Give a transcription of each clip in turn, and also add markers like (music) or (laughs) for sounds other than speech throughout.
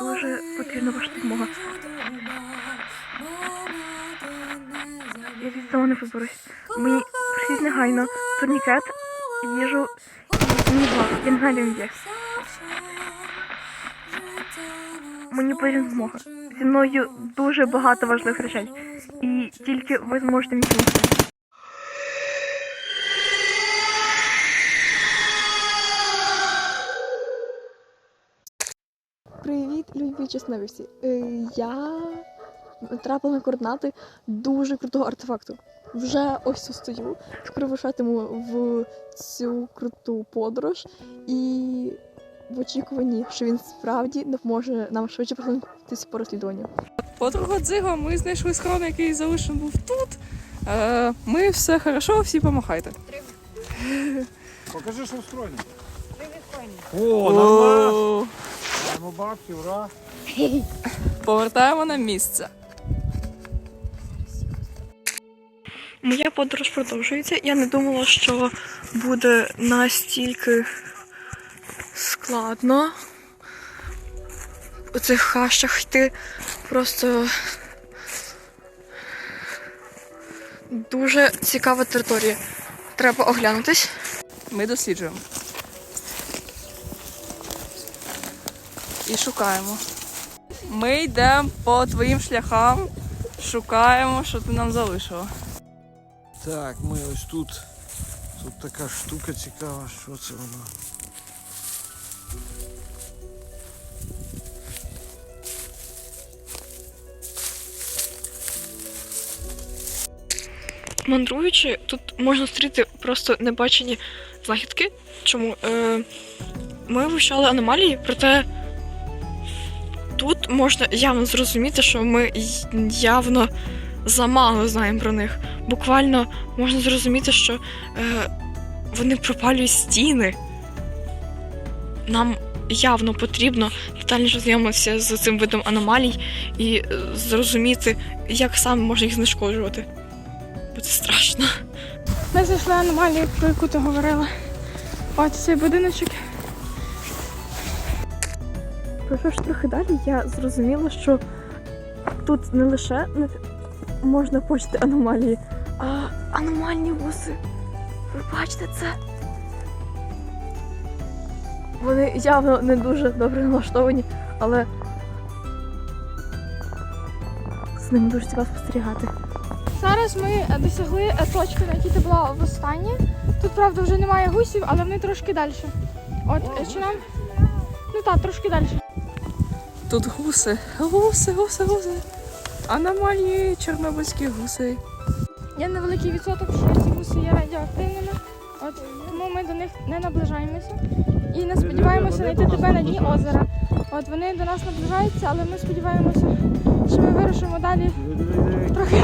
дуже потрібна ваша допомога. Я від цього не виберусь. Мені просіть негайно турнікет, їжу і благ. Я не є. Мені потрібна допомога. Зі мною дуже багато важливих речей. І тільки ви зможете мені допомогти. Привіт, любі чесновівці. Е, Я трапила на координати дуже крутого артефакту. Вже ось тут стою, скоро вирушатиму в цю круту подорож і в очікуванні, що він справді допоможе нам швидше просунутися по розслідуванню. Подруга Дзига, ми знайшли схрон, який залишений був тут. Е, ми все хорошо, всі помахайте. Покажи, що встроєно. О, нормально. Маємо бабки, ура. Повертаємо на місце. Моя подорож продовжується. Я не думала, що буде настільки складно у цих хащах йти. Просто дуже цікава територія. Треба оглянутись. Ми досліджуємо. І шукаємо. Ми йдемо по твоїм шляхам, шукаємо, що ти нам залишила. Так, ми ось тут. Тут така штука цікава, що це воно. Мандруючи, тут можна зустріти просто небачені знахідки. Чому? Е, ми вивчали аномалії, проте тут можна явно зрозуміти, що ми явно замало знаємо про них. Буквально можна зрозуміти, що е, вони пропалюють стіни. Нам явно потрібно детальніше знайомитися з цим видом аномалій і е, зрозуміти, як саме можна їх знешкоджувати. Бо це страшно. Ми знайшли аномалію, про яку ти говорила. От цей будиночок. Пройшовши трохи далі, я зрозуміла, що тут не лише можна почути аномалії, а аномальні гуси. Ви бачите це? Вони явно не дуже добре налаштовані, але з ними дуже цікаво спостерігати. Зараз ми е, досягли е, точки, на якій ти була востаннє. Тут, правда, вже немає гусів, але вони трошки далі. От е, чи нам. Ну так, трошки далі. Тут гуси, гуси, гуси, гуси. Аномалії чорнобильських гусей. Є невеликий відсоток, що ці гуси є радіоактивними. От тому ми до них не наближаємося і не сподіваємося знайти тебе на дні озера. От вони до нас наближаються, але ми сподіваємося, що ми вирушимо далі трохи,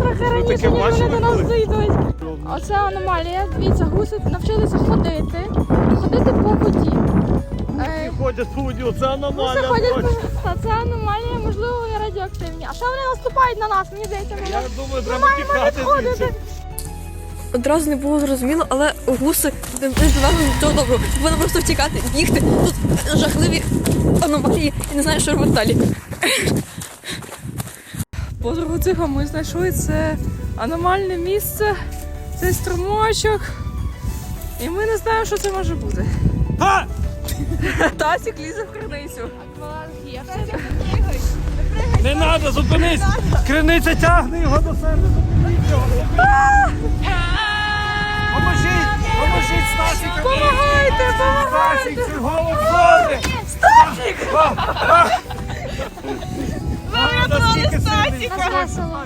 трохи раніше, ніж вони до нас дійдуть. Оце аномалія. Дивіться, гуси навчилися ходити, ходити по Ходять по воді, оце аномалія. ходять по. Та це аномалія, можливо, вони радіоактивні. А що вони наступають на нас? Мені здається, ми Я думаю, треба тікати звідси. Одразу не було зрозуміло, але гуси не не нічого доброго. Вони просто втікати, бігти. Тут жахливі аномалії і не знаю, що робити далі. Подругу Дзига ми знайшли це аномальне місце, цей струмочок. І ми не знаємо, що це може бути. Тасік лізе в криницю. Не треба, зупинись! Криниця тягне його до себе, зупиніть його! Поможіть! Поможіть Стасіка! Помагайте, Стасік, це голод зони! Стасік! Стасік! Нас весело.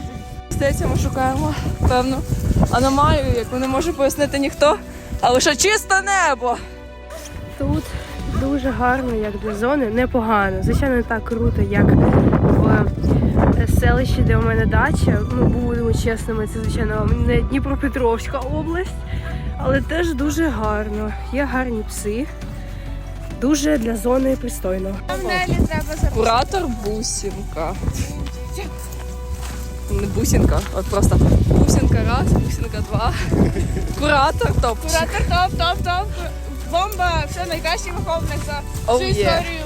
Здається, ми шукаємо певну аномалію, яку не може пояснити ніхто, а лише чисте небо. Тут дуже гарно, як для зони, непогано. Звичайно, не так круто, як в е, селищі, де у мене дача. Ну, будемо чесними, це звичайно не Дніпропетровська область, але теж дуже гарно. Є гарні пси. Дуже для зони пристойно. Куратор бусинка. Не бусинка, от просто бусинка раз, бусинка два. Куратор топ. Куратор топ, топ, топ. Все найкраще виховник за Oh, всю yeah. історію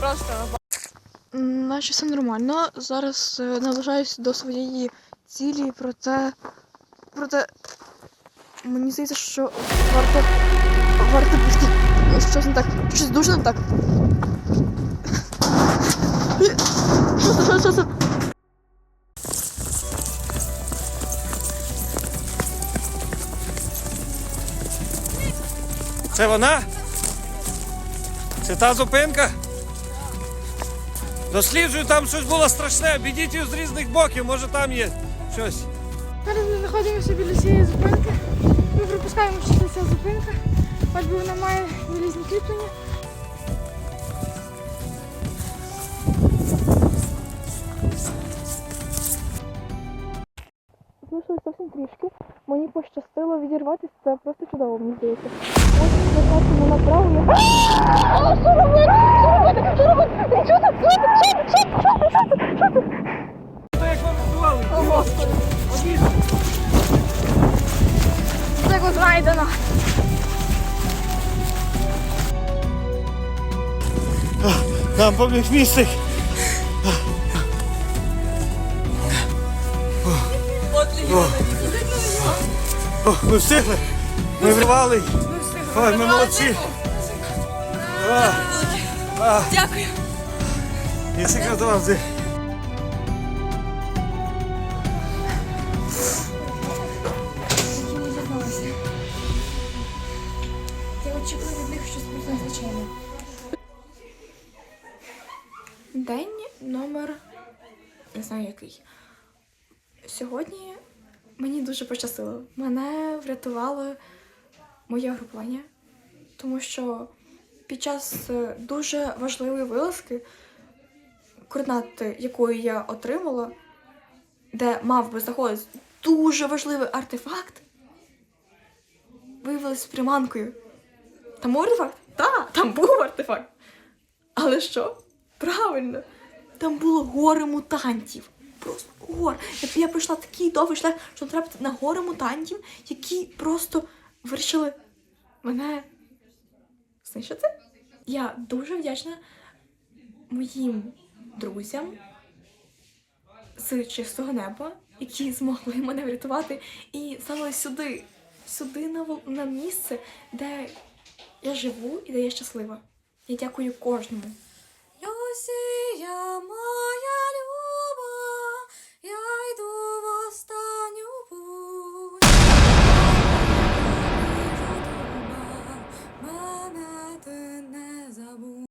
просто Наче все нормально. Зараз е, наближаюсь до своєї цілі, проте. Проте. Мені здається, що варто. Варто бігти. Щось не так. Щось дуже не так. (laughs) Що це, що це, це? Вона? Це та зупинка? Досліджую, там щось було страшне. Обійдіть її з різних боків, може там є щось. Зараз ми знаходимося біля цієї зупинки. Ми припускаємо, що це ця зупинка. хоч бо вона має різні кріплення. Пощастило відірватися, це просто чудово, мені здається. Ось закатимо направо. А, що робити? Що робити? Що робити? Що це? Що це? Що це? Що це? Що це? Що це? Та як вам рятували? О, Господи. Це його знайдено. Нам поміг містик. О, ми встигли. Ми вривали. Ой, ми молодці. Дякую. І. Я очікую від них щось надзвичайне. День номер не знаю який. Сьогодні мені дуже пощастило. Мене врятувало моє групування, тому що під час е, дуже важливої вилазки, координати якої я отримала, де мав би знаходитись дуже важливий артефакт, виявилась приманкою. Там був артефакт? Так, там був артефакт. Але що? Правильно, там було горе мутантів. Просто гор. Я, я пройшла такий довгий шлях, що натрапити на гори мутантів, які просто вирішили мене знищити. Я дуже вдячна моїм друзям з чистого неба, які змогли мене врятувати і саме сюди, сюди на, на місце, де я живу і де я щаслива. Я дякую кожному. Люсія